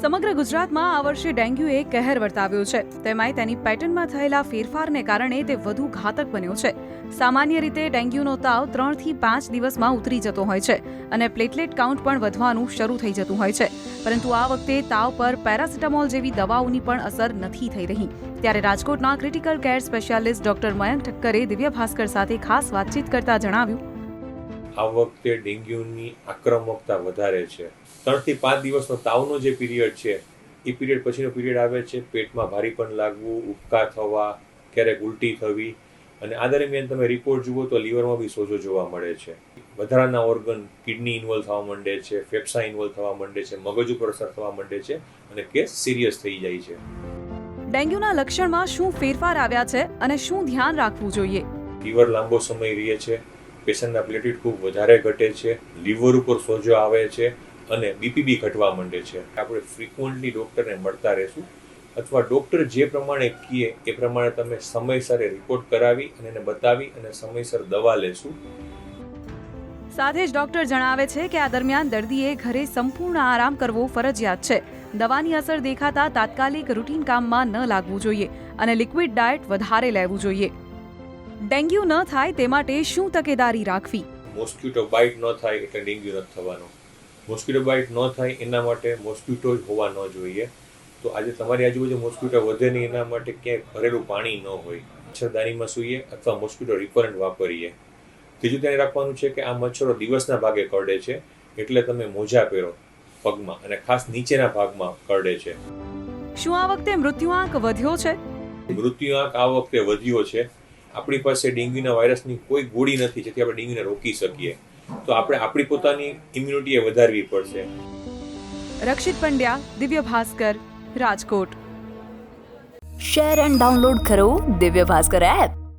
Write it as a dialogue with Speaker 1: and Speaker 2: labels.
Speaker 1: સમગ્ર ગુજરાતમાં આ વર્ષે ડેન્ગ્યુએ કહેર વર્તાવ્યો છે તેમાંય તેની પેટર્નમાં થયેલા ફેરફારને કારણે તે વધુ ઘાતક બન્યો છે સામાન્ય રીતે ડેન્ગ્યુનો તાવ ત્રણથી પાંચ દિવસમાં ઉતરી જતો હોય છે અને પ્લેટલેટ કાઉન્ટ પણ વધવાનું શરૂ થઈ જતું હોય છે પરંતુ આ વખતે તાવ પર પેરાસિટામોલ જેવી દવાઓની પણ અસર નથી થઈ રહી ત્યારે રાજકોટના critical care specialist doctor Mayank ઠક્કરે દિવ્ય ભાસ્કર સાથે ખાસ વાતચીત કરતા જણાવ્યું
Speaker 2: આ વખતે ડેન્ગ્યુની આક્રમકતા વધારે છે ત્રણથી પાંચ દિવસનો તાવનો જે પીરિયડ છે એ પીરિયડ પછીનો પીરિયડ આવે છે પેટમાં ભારીપણ લાગવું ઉપકા થવા ક્યારેક ઉલટી થવી અને આ દરમિયાન તમે રિપોર્ટ જુઓ તો લીવરમાં બી સોજો જોવા મળે છે વધારાના ઓર્ગન કિડની ઇન્વોલ્વ થવા માંડે છે ફેફસા ઇન્વોલ્વ થવા માંડે છે મગજ ઉપર અસર થવા માંડે છે અને કેસ સિરિયસ થઈ જાય છે
Speaker 1: ડેન્ગ્યુના લક્ષણમાં શું ફેરફાર આવ્યા છે અને શું ધ્યાન રાખવું જોઈએ
Speaker 2: ફીવર લાંબો સમય રહે છે પેશન્ટના પ્લેટલેટ ખૂબ વધારે ઘટે છે લીવર ઉપર સોજો આવે છે અને બીપીબી ઘટવા માંડે છે આપણે ફ્રિકવન્ટલી ડૉક્ટરને મળતા રહેશું અથવા ડૉક્ટર જે પ્રમાણે કહે એ પ્રમાણે તમે સમયસર રિપોર્ટ કરાવી અને એને બતાવી અને સમયસર દવા લેશું
Speaker 1: સાથે જ ડૉક્ટર જણાવે છે કે આ દરમિયાન દર્દીએ ઘરે સંપૂર્ણ આરામ કરવો ફરજિયાત છે દવાની અસર દેખાતા તાત્કાલિક રૂટીન કામમાં ન લાગવું જોઈએ અને લિક્વિડ ડાયટ વધારે લેવું જોઈએ ડેન્ગ્યુ ન થાય તે માટે શું તકેદારી રાખવી
Speaker 2: મોસ્કિટો બાઇટ ન થાય એટલે ડેન્ગ્યુ ન થવાનો મોસ્કિટો બાઇટ ન થાય એના માટે મોસ્કિટો હોવા ન જોઈએ તો આજે તમારી આજુબાજુ મોસ્કિટો વધે નહીં એના માટે ક્યાંય ભરેલું પાણી ન હોય મચ્છરદાનીમાં સૂઈએ અથવા મોસ્કિટો રિપરન્ટ વાપરીએ ત્રીજું ધ્યાન રાખવાનું છે કે આ મચ્છરો દિવસના ભાગે કરડે છે એટલે તમે મોજા પહેરો પગમાં અને ખાસ નીચેના ભાગમાં કરડે છે
Speaker 1: શું આ વખતે મૃત્યુ આંક વધ્યો છે
Speaker 2: મૃત્યુ આંક આ વખતે વધ્યો છે આપણી પાસે ડેન્ગ્યુના વાયરસની કોઈ ગોળી નથી જેથી આપણે ડેન્ગ્યુને રોકી શકીએ તો આપણે આપણી પોતાની ઇમ્યુનિટી એ વધારવી પડશે
Speaker 1: Rakshit Pandya Divya Bhaskar Rajkot share and download કરો દિવ્ય ભાસ્કર એપ